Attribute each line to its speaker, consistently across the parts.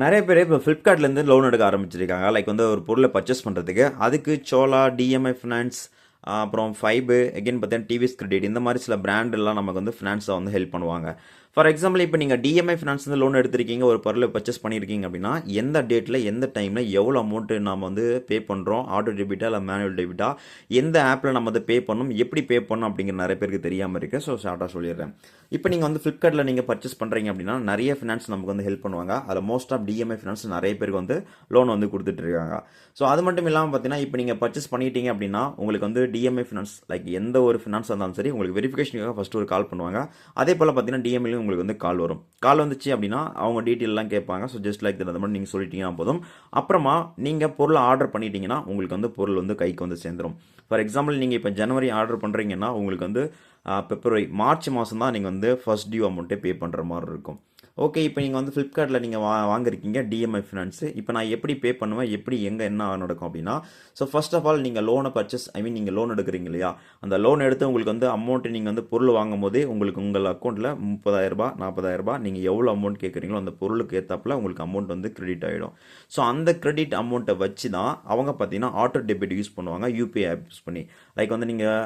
Speaker 1: நிறைய பேர் இப்போ ஃப்ளிப்கார்ட்லேருந்து லோன் எடுக்க ஆரம்பிச்சிருக்காங்க. லைக் வந்து ஒரு பொருளை பர்ச்சேஸ் பண்ணுறதுக்கு அதுக்கு சோலா டிஎம்ஐ ஃபினான்ஸ் அப்புறம் ஃபைபு எகெயின் பார்த்தீங்கன்னா டிவிஎஸ் கிரெடிட் இந்த மாதிரி சில பிராண்டெல்லாம் நமக்கு வந்து ஃபினான்ஸை வந்து ஹெல்ப் பண்ணுவாங்க. ஃபார் எக்ஸாம்பிள் இப்போ நீங்கள் டிஎம்ஐ ஃபினான்ஸ் வந்து லோன் எடுத்திருக்கீங்க ஒரு பொருளை பர்ச்சேஸ் பண்ணியிருக்கீங்க அப்படின்னா எந்த டேட்டில் எந்த டைமில் எவ்வளோ அமௌண்ட்டு நம்ம வந்து பே பண்ணுறோம் ஆட்டோ டெபிட்டா இல்லை மேனுவல் டெபிட்டா எந்த ஆப்பில் நம்ம வந்து பே பண்ணணும்? எப்படி பே பண்ணணும்? அப்படிங்கிற நிறைய பேருக்கு தெரியாமல் இருக்குது ஸோ ஷார்ட்டாக சொல்லிடுறேன். இப்போ நீங்கள் வந்து ஃப்ளிப்கார்ட்டில் நீங்கள் பர்ச்சேஸ் பண்ணுறீங்க அப்படின்னா நிறைய ஃபினான்ஸ் நமக்கு வந்து ஹெல்ப் பண்ணுவாங்க. அதில் மோஸ்ட் ஆஃப் டிஎம்ஐ ஃபினான்ஸ் நிறைய பேருக்கு வந்து லோன் வந்து கொடுத்துட்டு இருக்காங்க. ஸோ அது மட்டும் இல்லாமல் பார்த்தீங்கன்னா இப்போ நீங்கள் பர்ச்சேஸ் பண்ணிட்டீங்க அப்படின்னா உங்களுக்கு வந்து டிஎம்ஐ ஃபினான்ஸ் லைக் எந்த ஒரு ஃபினான்ஸ் இருந்தாலும் சரி உங்களுக்கு வெரிஃபிகேஷனுக்காக ஃபஸ்ட்டு ஒரு கால் பண்ணுவாங்க. அதே போல் பார்த்தீங்கன்னா டிஎம்ஐலையும் உங்களுக்கு வந்து கால் வரும். கால் வந்துச்சு அப்படின்னா அவங்க டீட்டெயிலெலாம் கேட்பாங்க. ஸோ ஜஸ்ட் லைக் அந்த மாதிரி நீங்கள் சொல்லிட்டீங்கன்னா போதும். அப்புறமா நீங்கள் பொருளை ஆர்டர் பண்ணிட்டீங்கன்னா உங்களுக்கு வந்து பொருள் வந்து கைக்கு வந்து சேர்ந்துடும் ஃபார் எக்ஸாம்பிள் நீங்கள் இப்போ ஜனவரி ஆர்டர் பண்ணுறீங்கன்னா உங்களுக்கு வந்து பிப்ரவரி மார்ச் மாதம் தான் நீங்கள் வந்து ஃபர்ஸ்ட் டியூ அமௌண்ட்டே பே பண்ணுற மாதிரி இருக்கும். ஓகே இப்போ நீங்கள் வந்து ஃப்ளிப்கார்ட்டில் நீங்கள் வா வாங்கிருக்கீங்க டிஎம்ஐ ஃபினான்ஸு இப்போ நான் எப்படி பே பண்ணுவேன் எப்படி எங்கே என்ன நடக்கும் அப்படின்னா ஸோ ஃபர்ஸ்ட் ஆஃப் ஆல் நீங்கள் லோனை பர்ச்சேஸ் ஐ மீன் நீங்கள் லோன் எடுக்கிறீங்க இல்லையா? அந்த லோன் எடுத்து உங்களுக்கு வந்து அமௌண்ட்டு நீங்கள் வந்து பொருள் வாங்கும் போதே உங்களுக்கு உங்கள் அக்கௌண்ட்டில் முப்பதாயிரரூபா நாற்பதாயிரரூபா நீங்கள் எவ்வளோ அமௌண்ட் கேட்குறீங்களோ அந்த பொருளுக்கு ஏற்றாப்புல உங்களுக்கு அமௌண்ட் வந்து கிரெடிட் ஆகிடும் ஸோ அந்த கிரெடிட் அமௌண்ட்டை வச்சு தான் அவங்க பார்த்தீங்கன்னா ஆட்டோ டெபிட் யூஸ் பண்ணுவாங்க யூபிஐ ஆப் யூஸ் பண்ணி. லைக் வந்து நீங்கள்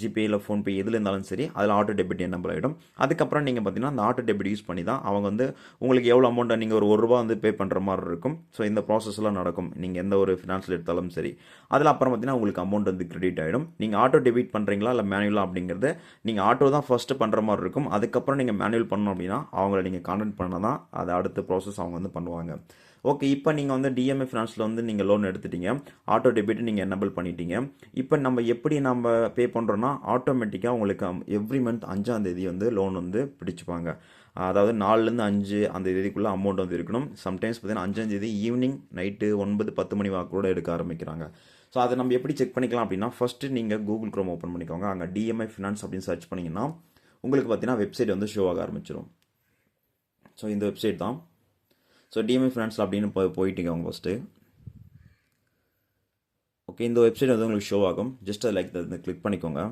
Speaker 1: ஜிபே இல்லை ஃபோன்பே எதில் இருந்தாலும் சரி அதில் ஆட்டோ டெபிட் என்ன ஆகிடும் அதுக்கப்புறம் நீங்கள் பார்த்தீங்கன்னா அந்த ஆட்டோ டெபிட் யூஸ் பண்ணி தான் அவங்க வந்து உங்களுக்கு எவ்வளோ அமௌண்ட்டை நீங்கள் ஒரு ஒரு ரூபா வந்து பே பண்ணுற மாதிரி இருக்கும். ஸோ இந்த ப்ராசஸ்லாம் நடக்கும். நீங்கள் எந்த ஒரு ஃபினான்ஸில் எடுத்தாலும் சரி. அதில் அப்புறம் பார்த்தீங்கன்னா உங்களுக்கு அமௌண்ட் வந்து கிரெடிட் ஆகிடும் நீங்கள் ஆட்டோ டெபிட் பண்ணுறீங்களா இல்லை மேனுவலாக அப்படிங்கிறது நீங்கள் ஆட்டோ தான் ஃபஸ்ட்டு பண்ணுற மாதிரி இருக்கும். அதுக்கப்புறம் நீங்கள் மேனுவல் பண்ணணும் அப்படின்னா அவங்கள நீங்கள் கான்டெக்ட் பண்ணால் தான் அதை அடுத்த ப்ராசஸ் அவங்க வந்து பண்ணுவாங்க. ஓகே இப்போ நீங்கள் வந்து டிஎம்ஏ ஃபினான்ஸில் வந்து நீங்கள் லோன் எடுத்துட்டீங்க. ஆட்டோ டெபிட் நீங்கள் எனபிள் பண்ணிட்டீங்க. இப்போ நம்ம எப்படி நம்ம பே பண்ணுறோன்னா ஆட்டோமேட்டிக்காக உங்களுக்கு எவ்ரி மந்த் அஞ்சாம் தேதி வந்து லோன் வந்து பிடிச்சிப்பாங்க. அதாவது நாலுலேருந்து அஞ்சு அந்த தேதிக்குள்ளே அமௌண்ட் வந்து இருக்கணும். சம்டைம்ஸ் பார்த்தீங்கன்னா அஞ்சாம் தேதி ஈவினிங் நைட்டு ஒன்பது பத்து மணி வாக்கூட எடுக்க ஆரம்பிக்கிறாங்க. ஸோ அதை நம்ம எப்படி செக் பண்ணிக்கலாம் அப்படின்னா ஃபஸ்ட்டு நீங்கள் கூகுள் க்ரோம் ஓப்பன் பண்ணிக்கோங்க. அங்கே டிஎம்ஐ ஃபினான்ஸ் அப்படின்னு சர்ச் பண்ணிங்கன்னா உங்களுக்கு பார்த்தீங்கன்னா வெப்சைட் வந்து ஷோ ஆக ஆரம்பிச்சிடும் ஸோ இந்த வெப்சைட் தான். ஸோ டிஎம்ஐ ஃபினான்ஸ் அப்படின்னு போய் போயிட்டீங்க அவங்க ஃபஸ்ட்டு ஓகே இந்த வெப்சைட் வந்து உங்களுக்கு ஷோ ஆகும். ஜஸ்ட் லைக் இந்த கிளிக் பண்ணிக்கோங்க.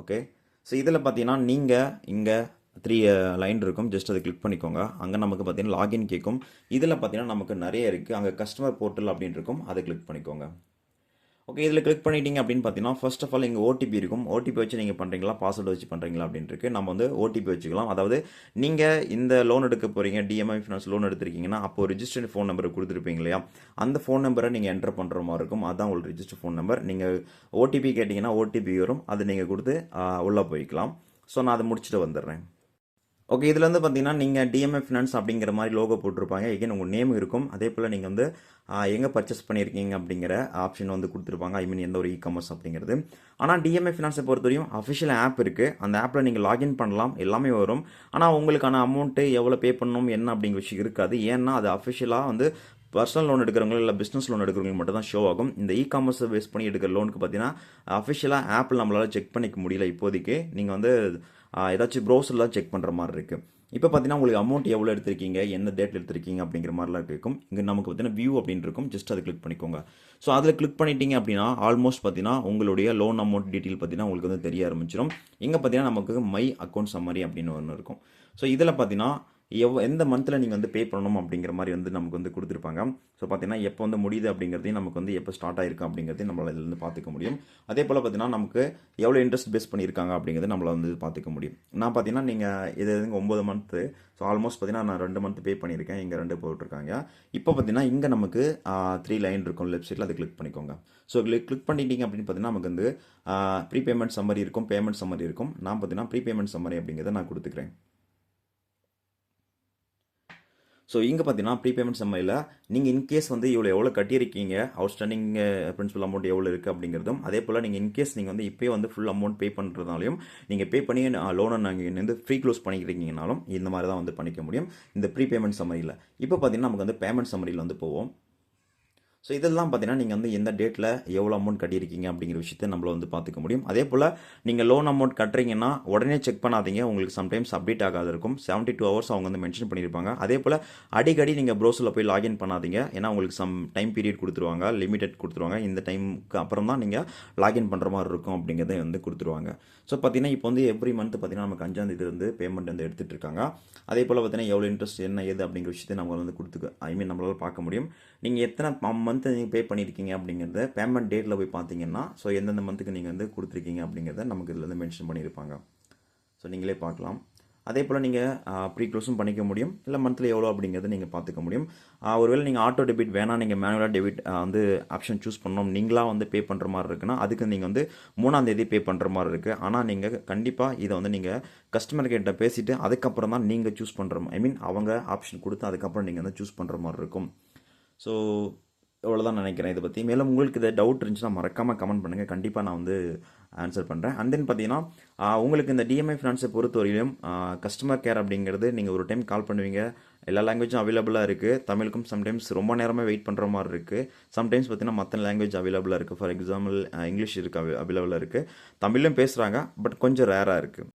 Speaker 1: ஓகே ஸோ இதில் பார்த்தீங்கன்னா நீங்கள் இங்கே த்ரீ லைன் uh, இருக்கும். ஜஸ்ட் அதை கிளிக் பண்ணிக்கோங்க. அங்கே நமக்கு பார்த்தீங்கன்னா லாகின் கேட்கும் இதில் பார்த்தீங்கன்னா நமக்கு நிறைய இருக்குது அங்கே கஸ்டமர் போர்ட்டல் அப்படின்னு இருக்கும். அதை கிளிக் பண்ணிக்கோங்க. ஓகே இதில் கிளிக் பண்ணிட்டீங்க அப்படின்னு பார்த்தீங்கன்னா ஃபர்ஸ்ட் ஆஃப் ஆல் இங்கே ஓடிபி இருக்கும். ஓடிபி வச்சு நீங்கள் பண்ணுறீங்களா பாஸ்வேர்டு வச்சு பண்ணுறீங்களா அப்படின்னு நம்ம வந்து ஓடிபி வச்சுக்கலாம். அதாவது நீங்கள் இந்த லோன் எடுக்க போகிறீங்க டிஎம்ஐ ஃபினான்ஸ் லோன் எடுத்திருக்கீங்கன்னா அப்போ ரிஜிஸ்டர்ட் ஃபோன் நம்பர் கொடுத்துருப்பீங்க இல்லையா? அந்த ஃபோன் நம்பரை நீங்கள் என்டர் பண்ணுற மாதிரி இருக்கும். அதுதான் உங்களுக்கு ரிஜிஸ்டர் ஃபோன் நம்பர் நீங்கள் ஓடிபி கேட்டிங்கன்னா ஓடிபி வரும். அதை நீங்கள் கொடுத்து உள்ளே போய்க்கலாம். ஸோ நான் அதை முடிச்சுட்டு வந்துடுறேன். ஓகே இதில் வந்து பார்த்தீங்கன்னா நீங்கள் டிஎம்எஃப் ஃபினான்ஸ் அப்படிங்கிற மாதிரி லோகோ போட்டிருப்பாங்க. எகைன் உங்கள் நேம் இருக்கும். அதே போல் நீங்கள் வந்து எங்கே பர்ச்சேஸ் பண்ணியிருக்கீங்க அப்படிங்கிற ஆப்ஷன் வந்து கொடுத்துருப்பாங்க. ஐ மீன் எந்த ஒரு இ காமர்ஸ் அப்படிங்கிறது ஆனால் டிஎம்ஏ ஃபினான்ஸை பொறுத்தவரையும் அஃபிஷியல் ஆப் இருக்குது அந்த ஆப்பில் நீங்கள் லாகின் பண்ணலாம். எல்லாமே வரும். ஆனால் உங்களுக்கான அமௌண்ட்டு எவ்வளோ பே பண்ணணும் என்ன அப்படிங்கிற விஷயம் இருக்காது. ஏன்னா அது அஃபிஷியலாக வந்து பர்சனல் லோன் எடுக்கிறவங்களும் இல்லை பிஸ்னஸ் லோன் எடுக்கிறவங்களுக்கு மட்டும் தான் ஷோ ஆகும். இந்த இ காமர்ஸ் பேஸ் பண்ணி எடுக்கிற லோனுக்கு பார்த்தீங்கன்னா அஃபிஷியலாக ஆப்பில் நம்மளால் செக் பண்ணிக்க முடியல இப்போதைக்கு. நீங்கள் வந்து ஏதாச்சும் ப்ரௌசரில் செக் பண்ணுற மாதிரி இருக்குது இப்போ பார்த்தீங்கன்னா உங்களுக்கு அமௌண்ட் எவ்வளோ எடுத்திருக்கீங்க என்ன டேட்டில் எடுத்திருக்கீங்க அப்படிங்கிற மாதிரிலாம் இருக்கும் இங்கே நமக்கு பார்த்தீங்கன்னா வியூ அப்படின்னு இருக்கும். ஜஸ்ட் அதை கிளிக் பண்ணிக்கோங்க. ஸோ அதில் கிளிக் பண்ணிட்டீங்க அப்படின்னா ஆல்மோஸ்ட் பார்த்தீங்கன்னா உங்களுடைய லோன் அமௌண்ட் டீட்டெயில் பார்த்தீங்கன்னா உங்களுக்கு வந்து தெரிய ஆரம்பிச்சிடும் இங்கே பார்த்தீங்கன்னா நமக்கு மை அக்கௌண்ட் சம்மரி அப்படின்னு ஒன்று இருக்கும். ஸோ இதில் பார்த்தீங்கன்னா எவ் எந்த மந்தில் நீங்கள் வந்து பே பண்ணணும் அப்படிங்கிற மாதிரி வந்து நமக்கு வந்து கொடுத்துருப்பாங்க. ஸோ பார்த்தீங்கன்னா எப்போ வந்து முடியுது அப்படிங்கிறதையும் நமக்கு வந்து எப்போ ஸ்டார்ட் ஆயிருக்கு அப்படிங்கிறதையும் நம்மளால் இதில் பார்த்துக்க முடியும். அதே போல் பார்த்தீங்கன்னா நமக்கு எவ்வளோ இன்ட்ரெஸ்ட் பேஸ் பண்ணியிருக்காங்க அப்படிங்கிறது நம்மளால் வந்து பார்த்துக்க முடியும். நான் பார்த்தீங்கன்னா நீங்கள் இது எதுங்க ஒம்பது மந்த்து ஸோ ஆல்மோஸ்ட் பார்த்தீங்கன்னா நான் ரெண்டு மந்த் பே பண்ணியிருக்கேன். இங்கே ரெண்டு போட்டிருக்காங்க. இப்போ பார்த்தீங்கன்னா இங்கே நமக்கு த்ரீ லைன் இருக்கும். லெஃப்ட் சைடில் அதை கிளிக் பண்ணிக்கோங்க. ஸோ கிளிக் பண்ணிட்டீங்க அப்படின்னு பார்த்தீங்கன்னா நமக்கு வந்து ப்ரீ பேமெண்ட் சம்மரி இருக்கும் பேமெண்ட் சம்மரி இருக்கும். நான் பார்த்தீங்கன்னா ப்ரீ பேமெண்ட் சம்மரி அப்படிங்கிறத நான் கொடுத்துக்கிறேன். ஸோ இங்கே பார்த்தீங்கன்னா ப்ரீ பேமெண்ட் சம்மையில் நீங்கள் இன்கேஸ் வந்து இவ்வளோ எவ்வளோ கட்டியிருக்கீங்க அவுட்ஸ்டாண்டிங் பிரின்சிபல் அமௌண்ட் எவ்வளோ இருக்குது அப்படிங்கிறதும் அதே போல் நீங்கள் இன்கேஸ் நீங்கள் வந்து இப்போயே வந்து ஃபுல் அமௌண்ட் பே பண்ணுறதுனாலையும் நீங்கள் பே பண்ணி லோனை நாங்கள் வந்து ஃப்ரீ க்ளோஸ் பண்ணிக்கிறீங்கனாலும் இந்த மாதிரி தான் வந்து பண்ணிக்க முடியும். இந்த ப்ரீ பேமெண்ட் சம்மரியில் இப்போ பார்த்தீங்கன்னா நமக்கு வந்து பேமெண்ட் சம்மரியில் வந்து போவோம். ஸோ இதெல்லாம் பார்த்தீங்கன்னா நீங்கள் வந்து எந்த டேட்டில் எவ்வளோ அமௌண்ட் கட்டியிருக்கீங்க அப்படிங்கிற விஷயத்த நம்மள வந்து பார்த்துக்க முடியும். அதே போல் நீங்கள் லோன் அமௌண்ட் கட்டுறீங்கன்னா உடனே செக் பண்ணாதீங்க. உங்களுக்கு சம்டைம்ஸ் அப்டேட் ஆகாது இருக்கும். செவன்ட்டி டூ ஹவர்ஸ் அவங்க வந்து மென்ஷன் பண்ணியிருப்பாங்க. அதே போல் அடிக்கடி நீங்கள் ப்ரௌசரில் போய் லாகின் பண்ணாதீங்க. ஏன்னா உங்களுக்கு சம் டைம் பீரியட் கொடுத்துருவாங்க. லிமிடெட் கொடுத்துருவாங்க. இந்த டைமுக்கு அப்புறம் தான் நீங்கள் லாகின் பண்ணுற மாதிரி இருக்கும் அப்படிங்கிறத வந்து கொடுத்துருவாங்க. ஸோ பார்த்தீங்கன்னா இப்போ வந்து எவ்ரி மந்த் பார்த்தீங்கன்னா நமக்கு அஞ்சாம் தேதி வந்து பேமெண்ட் வந்து எடுத்துகிட்டு இருக்காங்க. அதே போல் பார்த்தீங்கன்னா எவ்வளோ இன்ட்ரெஸ்ட் என்ன ஏது அப்படிங்கிற விஷயத்தை நம்ம வந்து கொடுத்துக்க ஐ மீன் நம்மளால் பார்க்க முடியும். நீங்கள் எத்தனை மந்த் நீங்கள் பே பண்ணியிருக்கீங்க அப்படிங்கிறத பேமெண்ட் டேட்டில் போய் பார்த்தீங்கன்னா ஸோ எந்தெந்த மந்த்துக்கு நீங்கள் வந்து கொடுத்துருக்கீங்க அப்படிங்கிறத நமக்கு இதில் வந்து மென்ஷன் பண்ணியிருப்பாங்க. ஸோ நீங்களே பார்க்கலாம். அதே போல் நீங்கள் ப்ரீ க்ளோஸும் பண்ணிக்க முடியும். இல்லை மந்த்லி எவ்வளோ அப்படிங்கிறத நீங்கள் பார்த்துக்க முடியும். ஒருவேளை நீங்கள் ஆட்டோ டெபிட் வேணாம் நீங்கள் மேனுவலாக டெபிட் வந்து ஆப்ஷன் சூஸ் பண்ணணும் நீங்களாக வந்து பே பண்ணுற மாதிரி இருக்குன்னா அதுக்கு நீங்கள் வந்து மூணாந்தேதி பே பண்ணுற மாதிரி இருக்குது ஆனால் நீங்கள் கண்டிப்பாக இதை வந்து நீங்கள் கஸ்டமர் கிட்ட பேசிவிட்டு அதுக்கப்புறம் தான் நீங்கள் சூஸ் பண்ணுற ஐ மீன் அவங்க ஆப்ஷன் கொடுத்து அதுக்கப்புறம் நீங்கள் வந்து சூஸ் பண்ணுற மாதிரி இருக்கும். ஸோ இவ்வளோதான் நினைக்கிறேன் இதை பற்றி மேலும் உங்களுக்கு இதை டவுட் இருந்துச்சுன்னா மறக்காமல் கமெண்ட் பண்ணுங்கள் கண்டிப்பாக நான் வந்து ஆன்சர் பண்ணுறேன் அண்ட் தென் பார்த்தீங்கன்னா உங்களுக்கு இந்த டிஎம்ஐ ஃபினான்ஸை பொறுத்தவரையிலும் கஸ்டமர் கேர் அப்படிங்கிறது நீங்கள் ஒரு டைம் கால் பண்ணுவீங்க. எல்லா லாங்குவேஜும் அவைலபிளாக இருக்குது தமிழுக்கும் சம்டைம்ஸ் ரொம்ப நேரமாக வெயிட் பண்ணுற மாதிரி இருக்குது சம்டைம்ஸ் பார்த்தீங்கன்னா மற்ற லாங்குவேஜ் அவைலபிளாக இருக்குது ஃபார் எக்ஸாம்பிள் இங்கிலீஷ் இருக்குது அவைலபிளாக இருக்குது தமிழும் பேசுகிறாங்க பட் கொஞ்சம் ரேராக இருக்குது